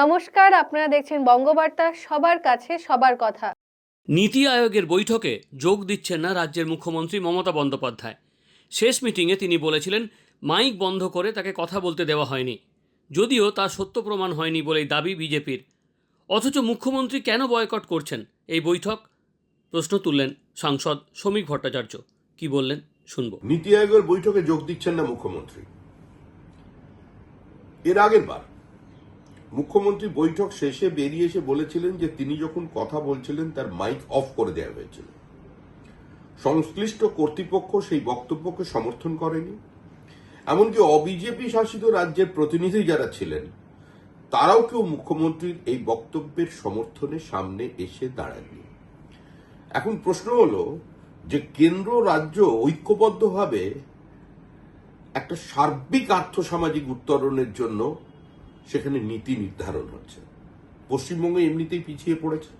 নমস্কার আপনারা দেখছেন বঙ্গবার্তা সবার কাছে সবার কথা। নীতি আয়োগের বৈঠকে যোগ দিচ্ছেন না রাজ্যের মুখ্যমন্ত্রী মমতা বন্দ্যোপাধ্যায়। শেষ মিটিংয়ে তিনি বলেছিলেন মাইক বন্ধ করে তাকে কথা বলতে দেওয়া হয়নি। যদিও তা সত্য প্রমাণ হয়নি বলেই দাবি বিজেপির। অথচ মুখ্যমন্ত্রী কেন বয়কট করছেন এই বৈঠক? প্রশ্ন তুললেন সাংসদ শ্রমিক ভট্টাচার্য। কি বললেন? শুনব। নীতি আয়োগের বৈঠকে যোগ দিচ্ছেন না মুখ্যমন্ত্রী। এর আগের বার মুখ্যমন্ত্রী বৈঠক শেষে বেরিয়ে এসে বলেছিলেন যে তিনি যখন কথা বলছিলেন, তার মাইক অফ করে দেওয়া হয়েছিল। সংশ্লিষ্ট কর্তৃপক্ষ সেই বক্তব্যকে সমর্থন করেনি। এমনকি অবিজেপি শাসিত রাজ্যের প্রতিনিধি যারা ছিলেন, তারাও কেউ মুখ্যমন্ত্রীর এই বক্তব্যের সমর্থনে সামনে এসে দাঁড়ায়নি এখন প্রশ্ন হলো যে কেন্দ্র রাজ্য ঐক্যবদ্ধভাবে একটা সার্বিক আর্থসামাজিক উত্তরণের জন্য সেখানে নীতি নির্ধারণ হচ্ছে। পশ্চিমবঙ্গ এমনিতেই পিছিয়ে পড়েছে।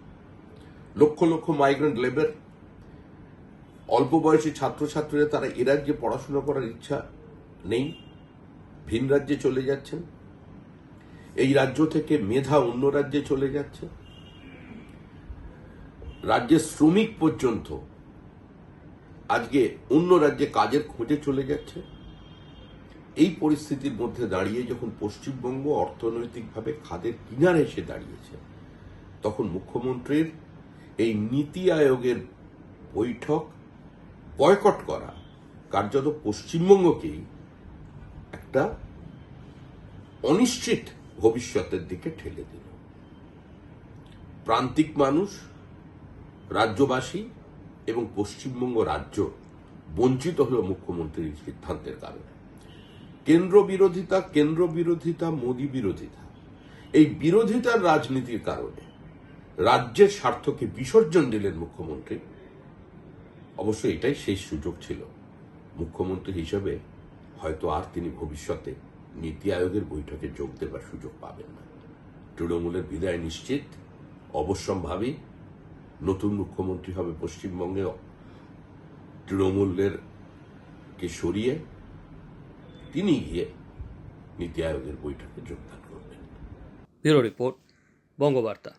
লক্ষ লক্ষ মাইগ্রেন্ট লেবার অল্প বয়সী ছাত্রছাত্রীরা তারা এ রাজ্যে পড়াশোনা করার ইচ্ছা নেই, ভিন রাজ্যে চলে যাচ্ছেন। এই রাজ্য থেকে মেধা অন্য রাজ্যে চলে যাচ্ছে। রাজ্যের শ্রমিক পর্যন্ত আজকে অন্য রাজ্যে কাজের খোঁজে চলে যাচ্ছে। এই পরিস্থিতির মধ্যে দাঁড়িয়ে যখন পশ্চিমবঙ্গ অর্থনৈতিকভাবে খাদের কিনারে এসে দাঁড়িয়েছে, তখন মুখ্যমন্ত্রীর এই নীতি আয়োগের বৈঠক বয়কট করা কার্যত পশ্চিমবঙ্গকেই একটা অনিশ্চিত ভবিষ্যতের দিকে ঠেলে দিল। প্রান্তিক মানুষ, রাজ্যবাসী এবং পশ্চিমবঙ্গ রাজ্য বঞ্চিত হল মুখ্যমন্ত্রীর সিদ্ধান্তের কারণে। কেন্দ্র বিরোধিতা কেন্দ্র বিরোধিতা মোদী বিরোধিতা। এই বিরোধিতার রাজনীতির কারণে রাজ্যের স্বার্থকে বিসর্জন দিলেন মুখ্যমন্ত্রী। অবশ্য এটাই শেষ সুযোগ ছিল। মুখ্যমন্ত্রী হিসেবে হয়তো আর তিনি ভবিষ্যতে নীতি আয়োগের বৈঠকে যোগ দেবার সুযোগ পাবেন না। তৃণমূলের বিদায় নিশ্চিত। অবশ্যম্ভাবী নতুন মুখ্যমন্ত্রী হবে পশ্চিমবঙ্গে। তৃণমূলের কে সরিয়ে তিনি গিয়ে নীতি আয়োগের বৈঠকে যোগদান করবেন। Bureau report Bangabarta.